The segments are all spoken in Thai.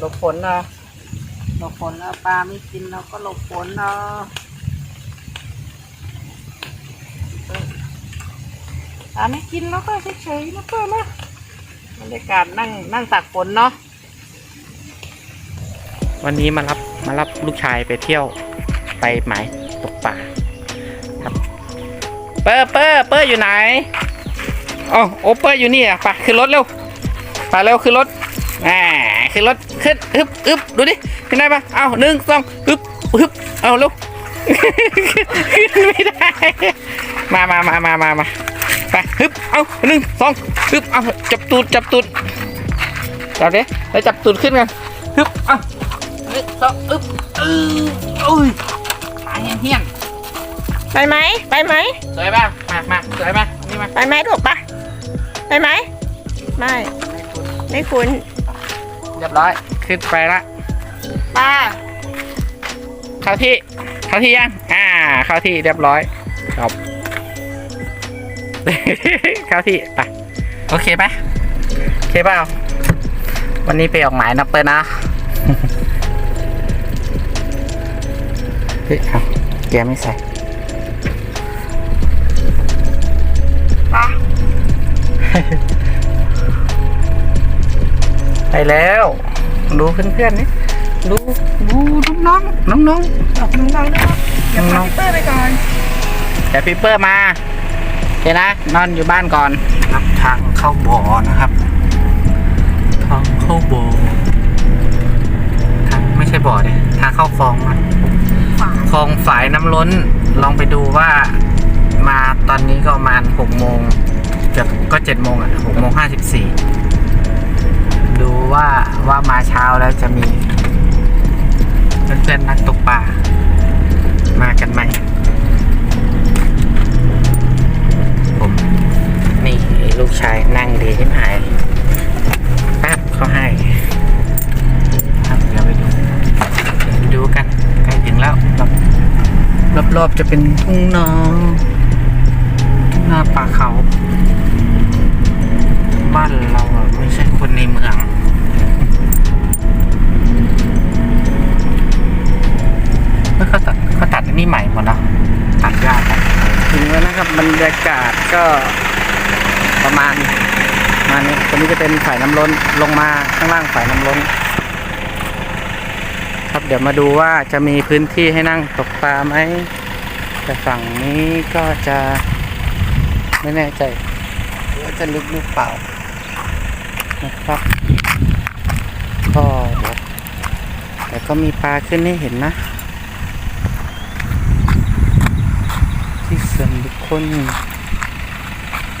หลบฝนนะหลบฝนแล้วปลาไม่กินเราก็หลบฝนเนาะปลาไม่กินเราก็เฉยๆนะเพื่อนนะบรรยากาศนั่งนั่งตากฝนเนาะวันนี้มารับมารับลูกชายไปเที่ยวไปหมายตกป่าครับ เปอร์เปอร์เปอร์อยู่ไหนอ๋อโอเปอร์อยู่นี่อะไปขึ้นรถเร็วไปเร็วขึ้นรถอ่าขึ้นรถ ขึ้นฮึบฮึบดูดิขึ้นได้ปะเอาหนึ่งสองฮึบฮึบเอาเร็วขึ้นไม่ได้ มามามามามามาไปฮึบเอาหนึ่งสองฮึบเอาจับตูดจับตูดจับดิแล้วจับตูดขึ้นกันฮึบเอาหนึ่งสองอึ๊บอืออุ้ยตายเฮี้ยนไปไหมไปไหมสวยป่ะมามาสวยป่ะนี่มาไปไหมลูกปะไปไหมไม่ไม่คุ้น เรียบร้อย ขึ้นไปละป้าเข้าที่ เข้าที่ยัง อ่า เข้าที่เรียบร้อยจบเข้าที่ไปโอเคไหมโอเคเปล่าวันนี้ไปออกหมายนะเปิดนะเฮ้ยเอาแกไม่ใส่ไป แล้ว ดูเพื่อนๆนี่ดูดูน้องๆน้องๆขอบคุณน้องด้วยน้องเปิดไปก่อนๆเดี๋ยวพี่เปอร์มาโอเคนะ นอนอยู่บ้านก่อนครับทางเข้าบ่อนะครับ ทางเข้าบ่อทางไม่ใช่บ่อดิทางเข้าคลองนะคลองฝายน้ำล้น ลองไปดูว่า มาตอนนี้ก็ประมาณหกโมงเกือบก็เจ็ดโมงอะหกโมงห้าสิบสี่ ดูว่าว่ามาเช้าแล้วจะมีเพื่อนๆนักตกปลามากันไหมผมนี่ลูกชายนั่งดีที่หายแป๊บเขาให้ครับเดี๋ยวไปดูไปดูกันใกล้ถึงแล้วรอบรอบๆจะเป็นทุ่งนาทุ่งนาป่าเขา บ้านเราอะไม่ใช่คนในเมือง นนี้ใหม่หมดเนาะตัดหญ้าตัดถึงแล้วนะครับบรรยากาศก็ประมาณมานี้ตรงนี้จะเป็นฝ่ายน้ำล้นลงมาข้างล่างฝ่ายน้ำล้น ครับเดี๋ยวมาดูว่าจะมีพื้นที่ให้นั่งตกปลาไหมแต่ฝั่งนี้ก็จะไม่แน่ใจว่าจะลึกหรือเปล่านะครับก็เดี๋ยวแต่ก็มีปลาขึ้นให้เห็นนะ ที่ คน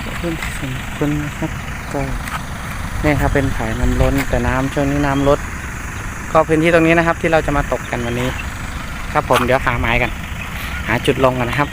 บุคคลพื้นที่สองคนนะครับก็เนี่ยครับเป็นผายน้ำล้นแต่น้ำช่วงนี้น้ำลด ก็พื้นที่ตรงนี้นะครับ ที่เราจะมาตกกันวันนี้ ครับผมเดี๋ยวหาไม้กัน หาจุดลงกันนะครับ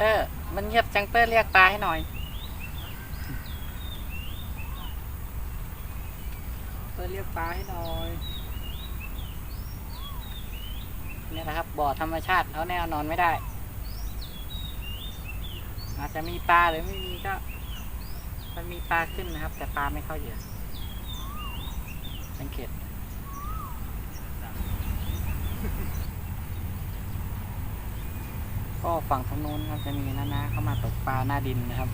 เปอร์ มันเงียบจังเปอร์เรียกปลาให้หน่อยเปอร์เรียกปลาให้หน่อยเนี่ยนะครับบ่อธรรมชาติเขาแน่นอนไม่ได้อาจจะมีปลาหรือไม่มีก็ มันมีปลาขึ้นนะครับ แต่ปลาไม่เข้าเหยื่อสังเกต ก็ฝั่งทางโน้นครับจะมีนานาเข้ามาตกปลาหน้าดินนะครับ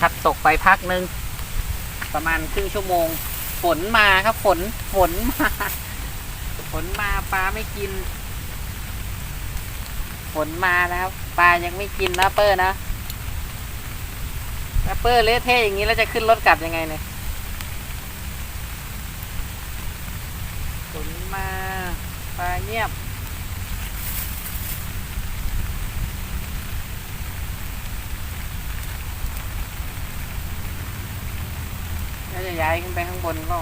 ครับตกไปพักหนึ่งประมาณครึ่งชั่วโมง ฝนมาครับฝนฝนมาฝนมาปลาไม่กิน ฝนมาแล้วครับปลายังไม่กินนะเปอร์นะแล้วเปอร์เละเทะอย่างนี้แล้วจะขึ้นรถกลับยังไงเนี่ยฝนมาปลาเงียบ แล้วจะย้ายขึ้นไปข้างบนก็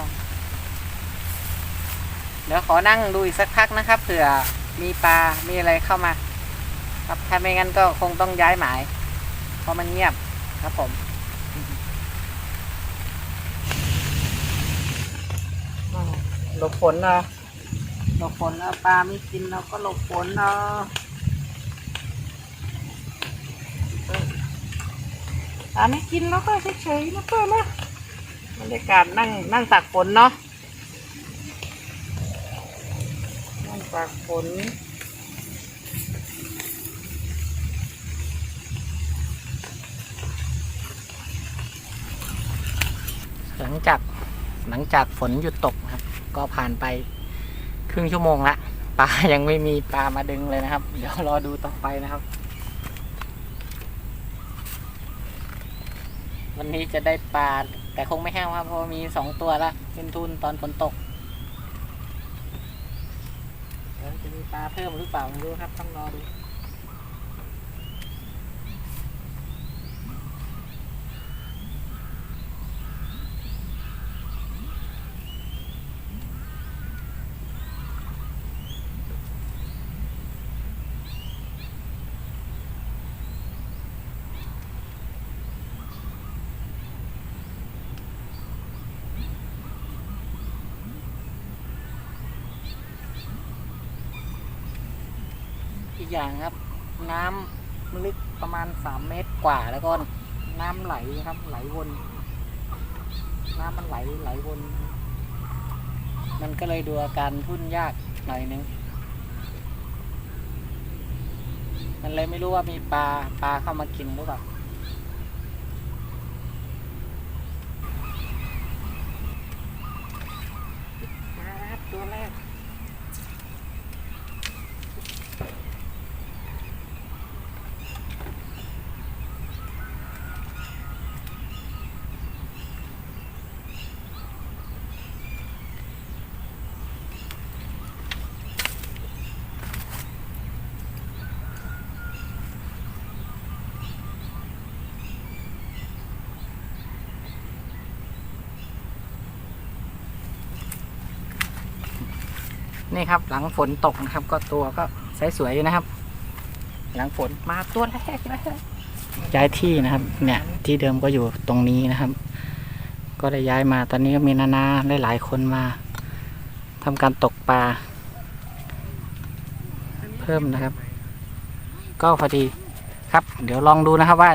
เดี๋ยวขอนั่งดูอีกสักพักนะครับเผื่อมีปลา มีอะไรเข้ามา ครับถ้าไม่งั้นก็คงต้องย้ายหมาย เพราะมันเงียบครับผมหลบฝนเนาะหลบฝนแล้วปลาไม่กินเราก็หลบฝนเนาะปลาไม่กินแล้วก็เฉยๆนะเพื่อนนะ บรรยากาศนั่งนั่งตากฝนเนาะนั่งตากฝนหลังจากหลังจากฝนหยุดตกครับ ก็ผ่านไปครึ่งชั่วโมงละปลายังไม่มีปลามาดึงเลยนะครับ เดี๋ยวรอดูต่อไปนะครับ วันนี้จะได้ปลา แต่คงไม่แห้งครับเพราะมีสองตัวละเป็นทุนตอนฝนตกจะมีปลาเพิ่มหรือเปล่าไม่รู้ครับต้องรอดู อย่างครับ น้ำลึกประมาณสามเมตรกว่าแล้วก็น้ำไหลครับ ไหลวน น้ำมันไหลไหลวน มันก็เลยดูอาการทุ่นยากหน่อยนึงมันเลยไม่รู้ว่ามีปลาปลาเข้ามากินหรือเปล่า นี่ครับ หลังฝนตกนะครับ ก็ตัวก็ใสสวยอยู่นะครับ หลังฝนมาตัวแรกแล้วย้ายที่นะครับ เนี่ยที่เดิมก็อยู่ตรงนี้นะครับ ก็ได้ย้ายมาตอนนี้ก็มีนานาหลายๆคนมาทำการตกปลาเพิ่มนะครับ ก็พอดีครับ เดี๋ยวลองดูนะครับว่า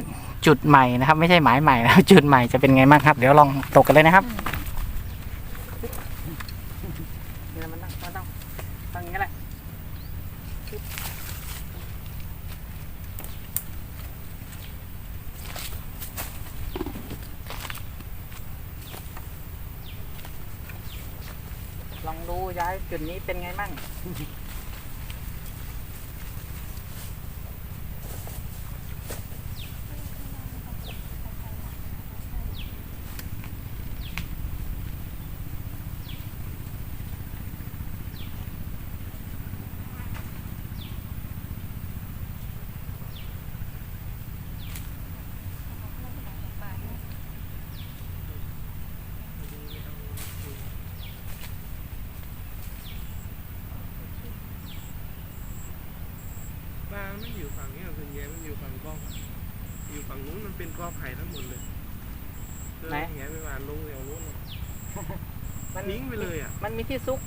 จุดใหม่นะครับ ไม่ใช่หมายใหม่นะจุดใหม่จะเป็นไงบ้างครับ เดี๋ยวลองตกกันเลยนะครับ เดี๋ยวมันต้องมันต้องต้องอย่างนี้แหละลองดูย้าย จุดนี้เป็นไงมั่ง ปลาไม่อยู่ฝั่งนี้หรอกส่วนใหญ่มันอยู่ฝั่งกล้องอยู่ฝั่งนู้นมันเป็นกอไผ่ทั้งหมดเลยเออไหน แหไปหวานลงแถวนู้นน่ะมันทิ้งไปเลยอะมันมีที่ซุก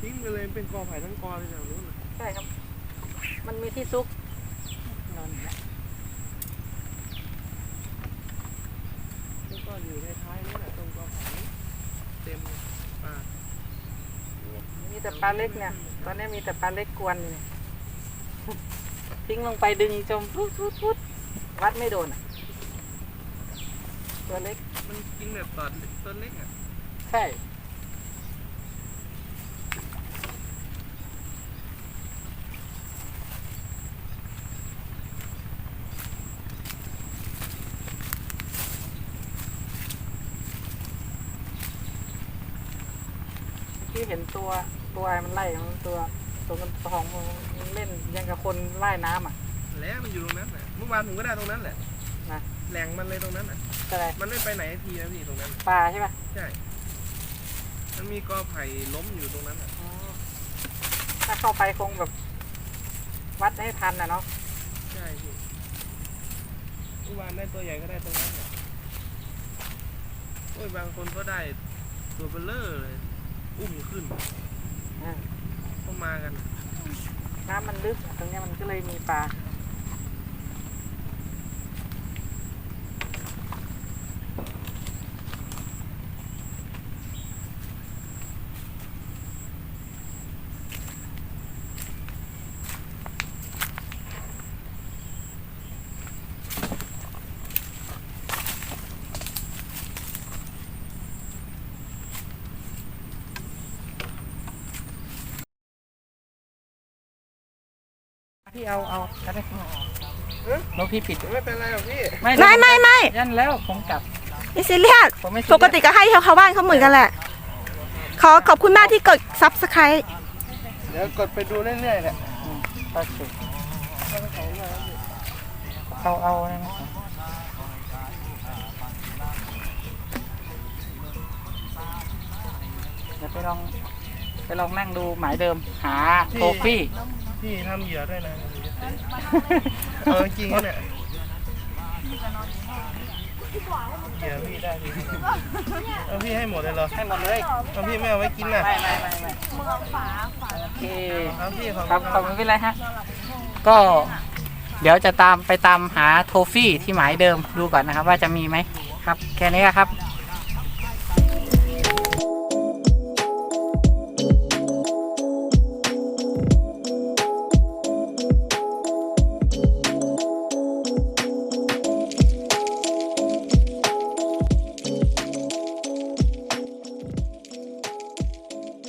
ทิ้งไปเลยเป็นกอไผ่ทั้งกอเลยแถวนู้นน่ะใช่ครับ มันมีที่ซุกนอนอย่างเงี้ยแล้วก็อยู่ในท้ายนี่แหละตรงกอไผ่นี่เต็มเลยปลามีแต่ปลาเล็กเนี่ย ตอนนี้มีแต่ปลาเล็กกวนอยู่เนี่ย ทิ้งลงไปดึงจมพุดพุดพุดวัดไม่โดนอะตัวเล็ก มันกินแบบตอนต้นเล็กอะใช่ ที่เห็นตัวตัวอะไรมันไล่มันตัว ตัวมันทองมันเล่นยังกับคนว่ายน้ำอะ แล้วมันอยู่ตรงนั้นแหละเมื่อวานผมก็ได้ตรงนั้นแหละนะ แหล่งมันเลยตรงนั้นอะ อะไรมันไม่ไปไหนทีนะพี่ตรงนั้น ปลาใช่ปะใช่ มันมีกอไผ่ล้มอยู่ตรงนั้นอะ อ๋อถ้าเข้าไปคงแบบ วัดให้ทันนะเนาะใช่พี่เมื่อวานได้ตัวใหญ่ก็ได้ตรงนั้นแหละโอ้ยบางคนก็ได้ตัวเบลเลอร์เลย อุ้มขึ้น อ่าเข้า มากัน น้ำมันลึกตรงเนี้ยมันก็เลยมีปลา พี่เอาเอาก็ได้รถพี่ปิด ไม่เป็นไรหรอกพี่ไม่ไม่ไม่ยันแล้วผมกลับไม่ซีเรียสผมไม่ซีปเรียสกติก็ให้ชาวบ้านเขาเหมือนกันแหละ ขอขอบคุณมากที่กดซับสไครต์เดี๋ยวกดไปดูเรื่อยๆแหละโอเคเอาเอาอะไรนะเดี๋ยวไปลองไปลองนั่งดูหมายเดิม หาโทฟี่พี่ทำเหยื่อด้วยนะ เออจริงๆเนี่ยเหยื่อพี่ได้พี่เอาพี่ให้หมดเลยเหรอให้หมดเลย เอาพี่ไม่เอาไว้กินน่ะไม่ไม่ไม่ไม่โอเคเอาพี่ขอบครับคุณขอบคุณพี่ไรฮะ ก็เดี๋ยวจะตามไปตามหาโทฟี่ที่หมายเดิมดูก่อนนะครับ ว่าจะมีไหมครับ แค่นี้ครับ